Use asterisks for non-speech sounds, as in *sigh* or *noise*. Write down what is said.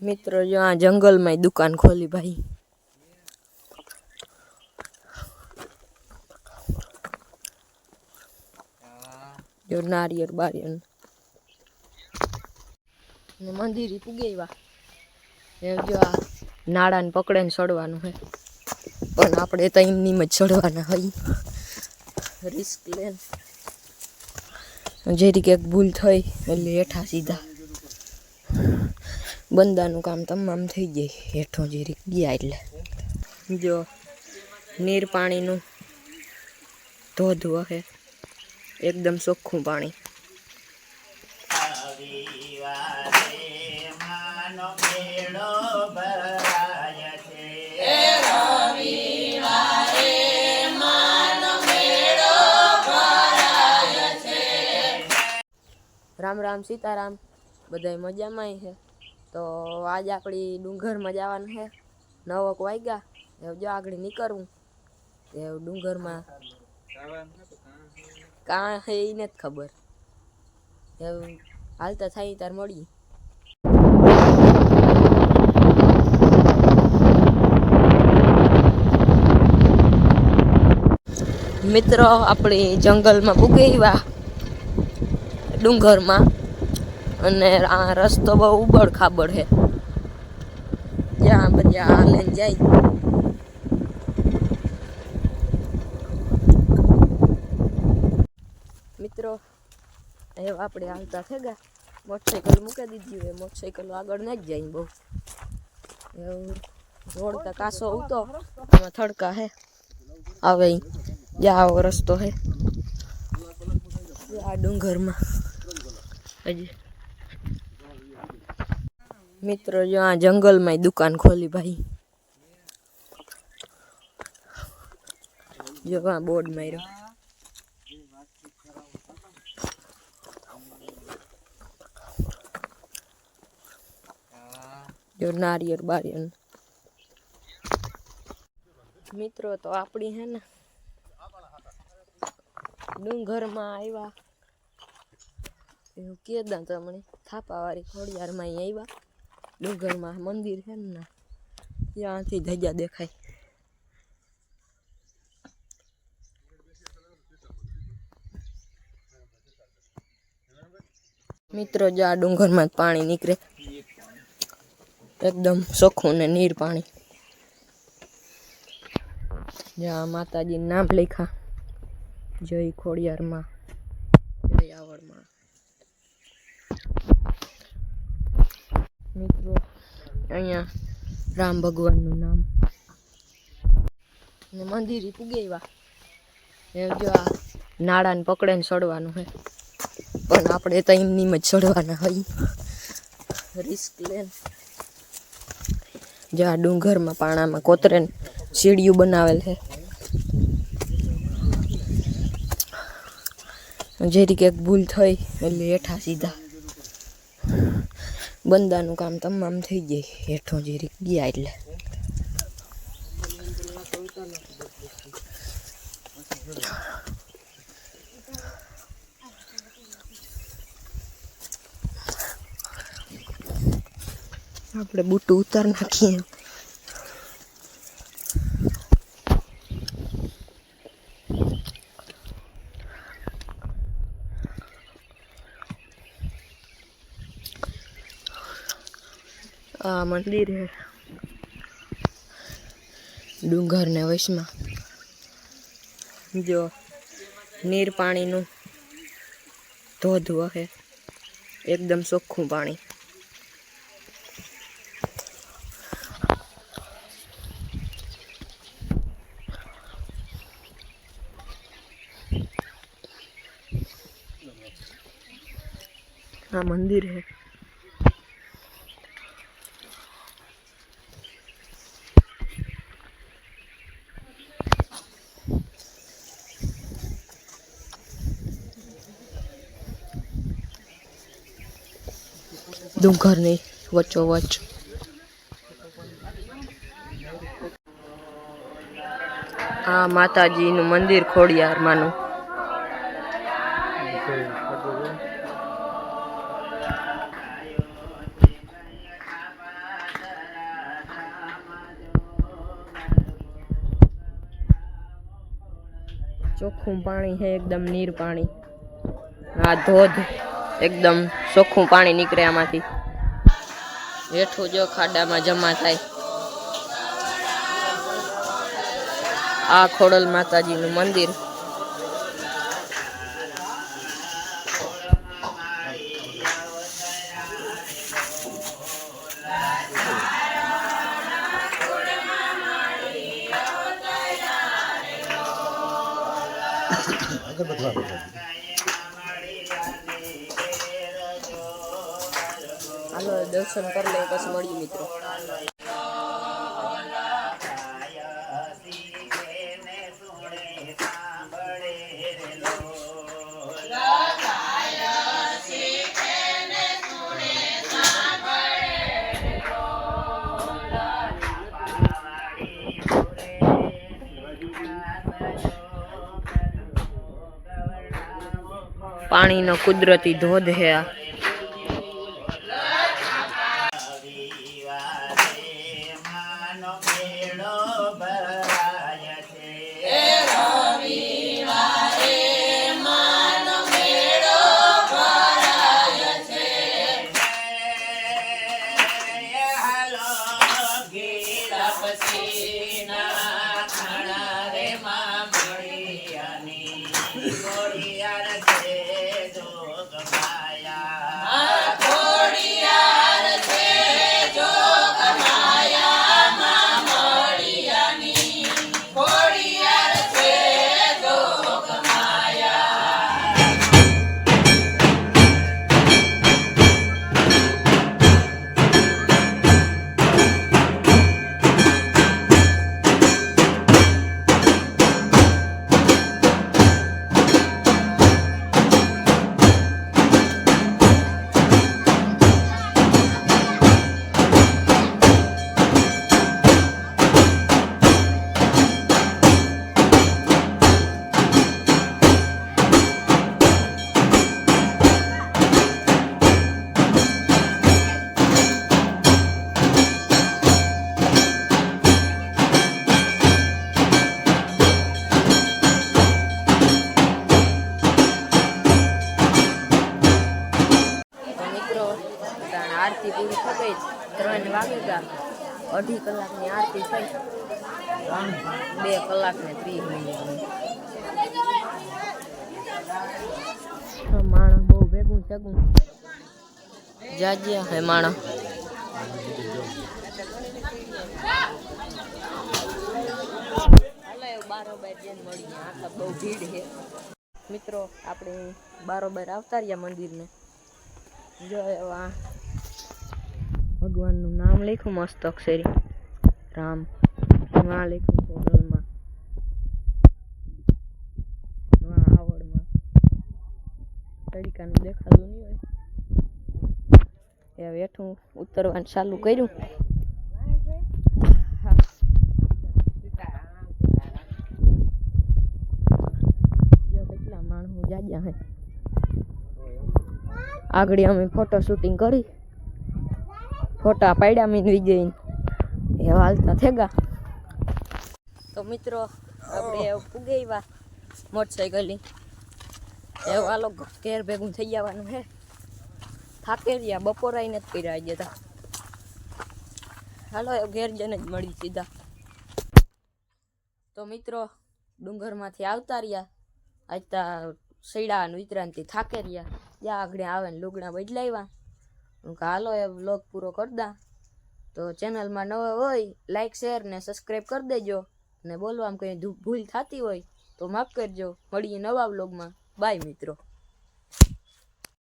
મિત્રો, જો આ જંગલમાં દુકાન ખોલી ભાઈ. જો નારિયેળ બારિયેળ. ને મંદિર પુગેવા. એ જો આ નાળાને પકડે ચડવાનું છે પણ આપણે તો એમની જ ચડવાના હોય રિસ્ક લેન. જેરી કંઈક ભૂલ થઈ, એટલે હેઠા સીધા. બંદાનું કામ તમામ થઈ જાય હેઠો જેરી ગયા એટલે. જો નીર પાણીનું ધોધ વહે. એકદમ ચોખ્ખું પાણી. રામ રામ સીતારામ. બધાય મજામાં છે તો આજે આપણી ડુંગરમાં જવાનું છે. નવક વાગ્યા એવું જો આગળ નીકળવું. એવું ડુંગરમાં કાં છે એ નથી ખબર. એવું હાલતા થાય ત્યારે મળી મિત્રો, આપણે જંગલમાં પૂગેવા ડુંગરમાં. અને આ રસ્તો બહુ ઉબડ ખાબડ છે જ્યાં બધા હાલે જાય. મિત્રો, હવે આપણે હાલતા થઈ ગયા મોટરસાઇકલ મૂકી દીધી હોય, મોટરસાઇકલ આગળ ન જ જાય બહુ. એવું રોડ તો કાસો ઉતો, એમાં થડકા હે. આવે ઈ. જ્યાં આવો રસ્તો હે. આ ડુંગરમાં. હજી. મિત્રો, જો આ જંગલમાં દુકાન ખોલી ભાઈ. જો બોર્ડ માર્યો. જો નારિયેળ બારિયેળ મિત્રો, તો આપણી હે ને ડુંગરમાં આવ્યા એવું કેદા તમને, થાપાવાળી ખોડિયારમાં અહીં આવ્યા ડુંગરમાં મંદિર છે ને, ત્યાંથી ધજા દેખાય. મિત્રો, જો આ ડુંગરમાં પાણી નીકળે. એકદમ ચોખ્ખું ને નીર પાણી. જ્યાં માતાજી નામ લખ્યા. જય ખોડિયારમાં, જય આવડમાં મિત્રો અહીંયા રામ ભગવાનનું નામ. ને મંદિર પૂગે એ જો આ નાળાને પકડે ને ચડવાનું હે. પણ આપણે તો એમની જ ચડવાના હોય. રિસ્ક લેન જો આ ડુંગરમાં પાણામાં કોતરે સીડીયું બનાવેલ છે જેરી રીતે ભૂલ થઈ, એટલે હેઠા સીધા. બંદાનું કામ તમામ થઈ જાય હેઠો જે ગયા એટલે. આપણે બૂટું ઉતાર નાખીએ. આ મંદિર હે. ડુંગર ને વૈશમાં. જો નીર પાણીનું ધોધ વહે. એકદમ ચોખ્ખું પાણી. આ મંદિર હે. ડુંગરની વચ્ચોવચ્ચ. આ માતાજી નું મંદિર ખોડિયારમાંનું. ચોખ્ખું પાણી છે એકદમ નીર પાણી. આ ધોધ. એકદમ ચોખ્ખું પાણી નીકળે આમાંથી. હેઠું જો ખાડામાં જમા થાય. આ ખોડલ માતાજીનું મંદિર. *coughs* હાલો દર્શન કરી લઈએ પછી મળીએ મિત્રો. પાણીનો કુદરતી ધોધ હે આ. તો આરતી પૂરી થઈ ત્રણ વાગે ગયા. અઢી કલાકની આરતી થઈ. બે કલાક ને ત્રીસ મિનિટ માણસ બહુ ભેગું ભેગું જાજ્યા હે માણસ. હાલો એવું બારોબાર જઈને મળીએ. આખા બહુ ભીડ છે. મિત્રો આપણે બારોબાર આવતા રહ્યા મંદિરને. જો એવા ભગવાનનું નામ લખ્યું મસ્ત અક્ષરી રામ ના લખ્યું કોગલમાં ના આવડમાં તડીકાનું દેખાતું નહીં હોય એ હેઠું ઉતરવાનું ચાલુ કર્યું કેટલા માણસો જાગ્યા હે આગળ અમે ફોટો શૂટિંગ કરી ફોટા પાડ્યા મીન વિજયને. એ હાલતા થેગા. તો મિત્રો આપણે પુગેવા મોટરસાઇકલની. એવું લોકો ઘેર ભેગું થઈ જવાનું હે. થાકે રહ્યા બપોરાઈ નથી કર્યા જતા. હાલો એ ઘેર જઈને જ મળી સીધા. તો મિત્રો ડુંગરમાંથી આવતા રહ્યા. આજતા સૈડા અને વિતરાનથી થાકે રહ્યા જ્યાં આગળ આવે ને લુગડા બદલાવ્યા. હાલો, એ વ્લોગ પૂરો કરતા તો ચેનલમાં નવા હોય લાઈક શેર ને સબસ્ક્રાઈબ કરી દેજો. ને બોલવામાં કંઈ ભૂલ થતી હોય, તો માફ કરજો. મળીએ નવા વ્લોગમાં બાય મિત્રો.